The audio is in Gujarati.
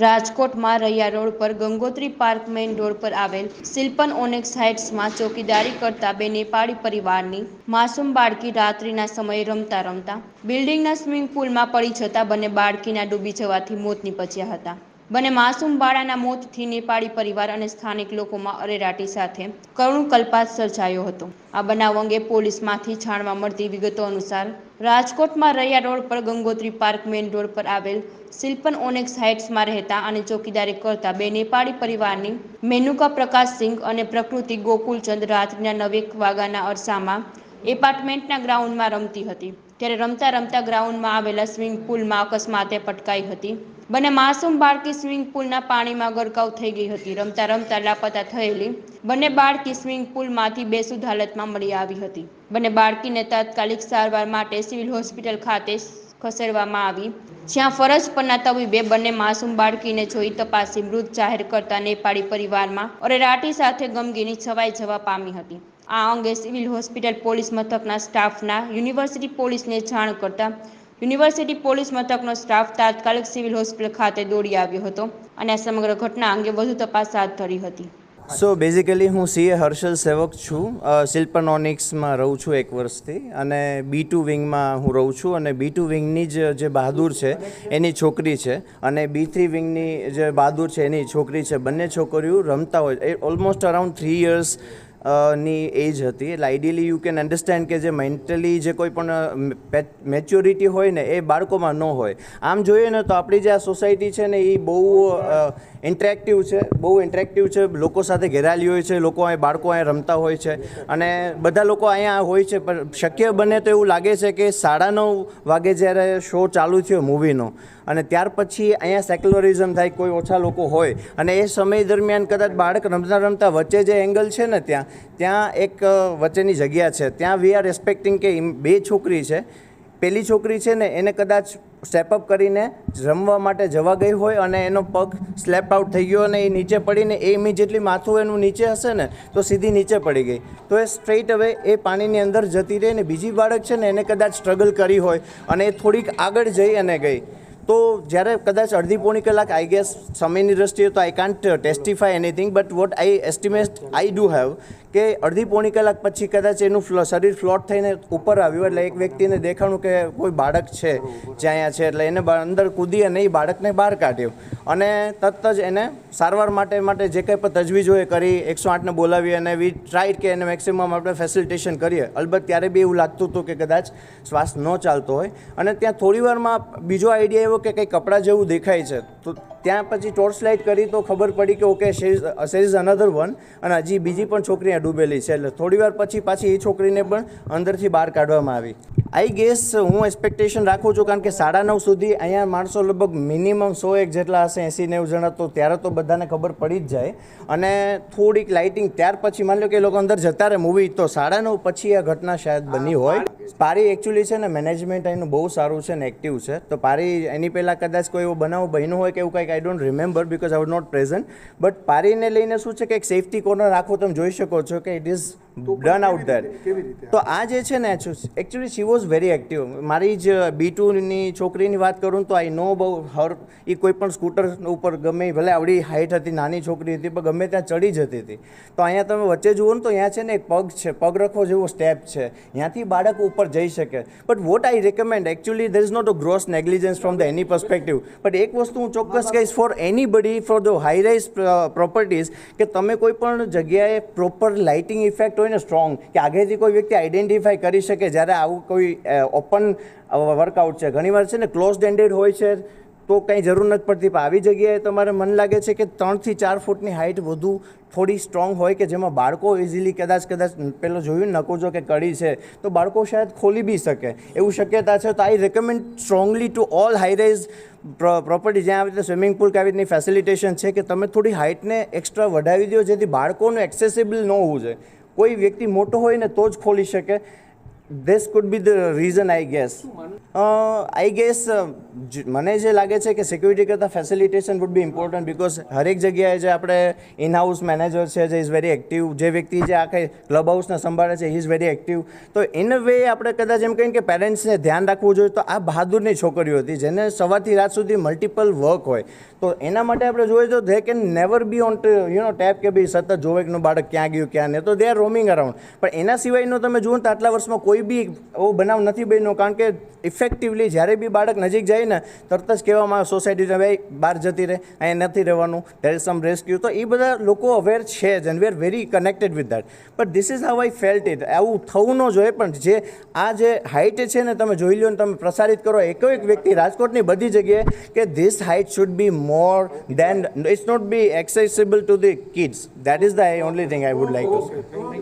રાજકોટમાં રૈયા રોડ પર ગંગોત્રી પાર્ક મેઇન રોડ પર આવેલ શિલ્પન ઓનેક્સ હાઇટ્સમાં ચોકીદારી કરતા બે નેપાળી પરિવારની માસૂમ બાળકી રાત્રિના સમયે રમતા રમતા બિલ્ડિંગના સ્વિમિંગ પુલમાં પડી જતા બંને બાળકીના ડૂબી જવાથી મોત નીપજ્યા હતા. બંને માસૂમ બાળાના મોતથી નેપાળી પરિવાર અને સ્થાનિક લોકોમાં અરેરાટી સાથે કરુણ કલ્પાત સર્જાયો હતો. આ બનાવ અંગે પોલીસમાંથી જાણવા મળતી વિગતો અનુસાર રાજકોટમાં રૈયા રોડ પર ગંગોત્રી પાર્ક મેઇન રોડ પર આવેલ શિલ્પન ઓનેક્સ હાઇટ્સમાં રહેતા અને ચોકીદારી કરતા બે નેપાળી પરિવારની મેનુકા પ્રકાશસિંહ અને પ્રકૃતિ ગોકુલચંદ રાત્રિના નવેક વાગ્યાના અરસામાં એપાર્ટમેન્ટના ગ્રાઉન્ડમાં રમતી હતી. ત્યારે રમતા રમતા ગ્રાઉન્ડમાં આવેલા સ્વિમિંગ પુલમાં અકસ્માતે પટકાઈ હતી. બંને માસૂમ બાળકી સ્વિમિંગ પુલના પાણીમાં ગરકાવ થઈ ગઈ હતી. રમતા રમતા લાપતા થયેલી બંને બાળકી સ્વિમિંગ પુલમાંથી બેસુદ હાલતમાં મળી આવી હતી. બંને બાળકીને તાત્કાલિક સારવાર માટે સિવિલ હોસ્પિટલ ખાતે ખસેડવામાં આવી. જ્યાં ફરજ પરના તબીબે બંને માસૂમ બાળકીને જોઈ તપાસી મૃત જાહેર કરતા નેપાળી પરિવારમાં અરેરાટી સાથે ગમગીની છવાઈ જવા પામી હતી. આ અંગે સિવિલ હોસ્પિટલ પોલીસ મથકના સ્ટાફના યુનિવર્સિટી પોલીસને જાણ કરતા યુનિવર્સિટી પોલીસ મથકનો સ્ટાફ તાત્કાલિક સિવિલ હોસ્પિટલ ખાતે દોડી આવ્યો હતો અને આ સમગ્ર ઘટના અંગે વધુ તપાસ હાથ ધરી હતી. સો બેઝિકલી હું સીએ હર્ષલ સેવક છું. શિલ્પનોનિક્સમાં રહું છું એક વર્ષથી અને બી ટુ વિંગમાં હું રહું છું અને બી ટુ વિંગની જ, જે બહાદુર છે, એની છોકરી છે અને બી થ્રી વિંગની જે બહાદુર છે, એની છોકરી છે. બંને છોકરીઓ રમતા હોય. એ ઓલમોસ્ટ અરાઉન્ડ થ્રી યર્સ ની એજ હતી. એટલે આઈડિયલી યુ કેન અન્ડરસ્ટેન્ડ કે જે મેન્ટલી જે કોઈ પણ મેચ્યોરિટી હોય ને, એ બાળકોમાં ન હોય. આમ જોઈએ ને તો આપણી જે આ સોસાયટી છે ને એ બહુ ઇન્ટરેક્ટિવ છે, બહુ ઇન્ટરેક્ટિવ છે. લોકો સાથે ઘેરાયેલી હોય છે, લોકો અહીં બાળકો અહીં રમતા હોય છે. અને બધા લોકો અહીંયા હોય છે, પણ શક્ય બને તો એવું લાગે છે કે સાડા નવ વાગે જ્યારે શો ચાલુ થયો મૂવીનો અને ત્યાર પછી અહીંયા સેક્યુલરિઝમ થાય, કોઈ ઓછા લોકો હોય. અને એ સમય દરમિયાન કદાચ બાળક રમતા રમતા વચ્ચે જે એંગલ છે ને ત્યાં ત્યાં એક વચ્ચેની જગ્યા છે. ત્યાં વી આર એક્સપેક્ટિંગ કે બે છોકરી છે. પેલી છોકરી છે ને એને કદાચ સ્ટેપઅપ કરીને રમવા માટે જવા ગઈ હોય અને એનો પગ સ્લેપ આઉટ થઈ ગયો અને એ નીચે પડીને એ ઇમિજિએટલી માથું એનું નીચે હશે ને તો સીધી નીચે પડી ગઈ. તો એ સ્ટ્રેઇટ હવે એ પાણીની અંદર જતી રહી ને બીજી બાળક છે ને એને કદાચ સ્ટ્રગલ કરી હોય અને એ થોડીક આગળ જઈ અને ગઈ. તો જ્યારે કદાચ અડધી પોણી કલાક આઈ ગેસ સમયની દ્રષ્ટિએ તો I can't testify anything but what I estimate I do have કે અડધી પોણી કલાક પછી કદાચ એનું શરીર ફ્લોટ થઈને ઉપર આવ્યું એટલે એક વ્યક્તિને દેખાણું કે કોઈ બાળક છે જ્યાં છે એટલે એને અંદર કૂદી અને એ બાળકને બહાર કાઢ્યું. અને તરત જ એને સારવાર માટે માટે જે કંઈ પણ તજવીજો એ કરી, એકસો આઠને બોલાવી અને વી ટ્રાઈડ કે એને મેક્સિમમ આપણે ફેસિલિટેશન કરીએ. અલબત્ત ત્યારે બી એવું લાગતું હતું કે કદાચ શ્વાસ ન ચાલતો હોય. અને ત્યાં થોડી વારમાં બીજો આઈડિયા એવો કે કંઈ કપડાં જેવું દેખાય છે. તો ત્યાં પછી ટોર્ચ લાઇટ કરી તો ખબર પડી કે okay there is another one અને હજી બીજી પણ છોકરી ડૂબેલી છે. એટલે થોડી વાર પછી પાછી એ છોકરીને પણ અંદરથી બહાર કાઢવામાં આવી. આઈ ગેસ હું એક્સપેક્ટેશન રાખું છું કારણ કે સાડા નવ સુધી અહીંયા માણસો લગભગ મિનિમમ સો એક જેટલા હશે એંસી નેવું જણા તો ત્યારે તો બધાને ખબર પડી જ જાય. અને થોડીક લાઇટિંગ ત્યાર પછી માની લો કે એ લોકો અંદર જતા રહે મૂવી તો સાડા નવ પછી આ ઘટના શાયદ બની હોય. પારી એકચ્યુઅલી છે ને મેનેજમેન્ટ એનું બહુ સારું છે ને એક્ટિવ છે. તો પારી એની પહેલાં કદાચ કોઈ એવો બનાવ બન્યો હોય કે એવું કંઈક I don't remember because I was not present but પારીને લઈને શું છે કે એક સેફટી કોર્નર રાખો તમે જોઈ શકો છો કે it is done out there તો આ જે છે ને actually she was very active મારી જ બી ટુની છોકરીની વાત કરું તો આઈ નો બહુ હર એ કોઈ પણ સ્કૂટર ઉપર ગમે ભલે આવડી હાઈટ હતી નાની છોકરી હતી પણ ગમે ત્યાં ચડી જતી હતી. તો અહીંયા તમે વચ્ચે જુઓ ને તો અહીંયા છે ને એક પગ છે પગ રખો જેવો સ્ટેપ છે. ત્યાંથી બાળક ઉપર જઈ શકે. But what I recommend actually there is not a gross negligence from the any perspective but એક વસ્તુ હું ચોક્કસ કહીશ for anybody for the high rise properties કે તમે કોઈ પણ જગ્યાએ પ્રોપર લાઇટિંગ ઇફેક્ટ હોય ને સ્ટ્રોંગ કે આગળથી કોઈ વ્યક્તિ આઈડેન્ટિફાઈ કરી શકે જ્યારે આવું કોઈ ઓપન વર્કઆઉટ છે. ઘણીવાર છે ને ક્લોઝ એન્ડેડ હોય છે તો કંઈ જરૂર નથી પડતી. પણ આવી જગ્યાએ તમારે મન લાગે છે કે ત્રણથી ચાર ફૂટની હાઇટ વધુ થોડી સ્ટ્રોંગ હોય કે જેમાં બાળકો ઇઝીલી કદાચ કદાચ પેલો જોયું નકો નકોજો કે કડી છે, તો બાળકો શાયદ ખોલી બી શકે. એવું શક્યતા છે. તો I recommend strongly to all high rise property જ્યાં આવી રીતે સ્વિમિંગ પુલ કે આવી રીતની ફેસિલિટેશન છે કે તમે થોડી હાઇટને એક્સ્ટ્રા વધાવી દો જેથી બાળકોનું એક્સેસિબલ ન હોવું જોઈએ. કોઈ વ્યક્તિ મોટો હોય ને તો જ ખોલી શકે. This could be the reason I guess. Uh, I guess uh, મને જે લાગે છે કે સિક્યુરિટી કરતાં facilitation would be important because હરેક જગ્યાએ જે આપણે ઇન હાઉસ મેનેજર છે જે ઇઝ વેરી એક્ટિવ જે વ્યક્તિ જે આખે ક્લબ હાઉસને સંભાળે છે હી ઇઝ વેરી એક્ટિવ તો ઇન અ વે આપણે કદાચ એમ કહીએ કે પેરેન્ટ્સને ધ્યાન રાખવું જોઈએ તો આ બહાદુરની છોકરીઓ હતી જેને સવારથી રાત સુધી મલ્ટિપલ વર્ક હોય. તો એના માટે આપણે જોઈએ તો they can never be on you know tap કે ભાઈ સતત જોવે કે બાળક ક્યાં ગયું ક્યાં નહીં. તો દે આર રોમિંગ અરાઉન્ડ પણ એના સિવાયનો તમે જુઓ તો આટલા વર્ષમાં કોઈ બી એવો બનાવ નથી બન્યો, કારણ કે ઇફેક્ટિવલી જ્યારે બી બાળક નજીક જાય ને, તરત જ કહેવામાં આવે સોસાયટીને ભાઈ બહાર જતી રહે, અહીંયા નથી રહેવાનું ધેર સમ રેસ્ક્યુ તો એ બધા લોકો અવેર છે જ and we are very connected with that but this is how I felt it આવું થવું ન જોઈએ, પણ જે આ જે હાઇટ છે ને, તમે જોઈ લો ને, તમે પ્રસારિત કરો, એકો એક વ્યક્તિ રાજકોટની બધી જગ્યાએ કે this height should be more than it's not be accessible to the kids that is the only thing I would like to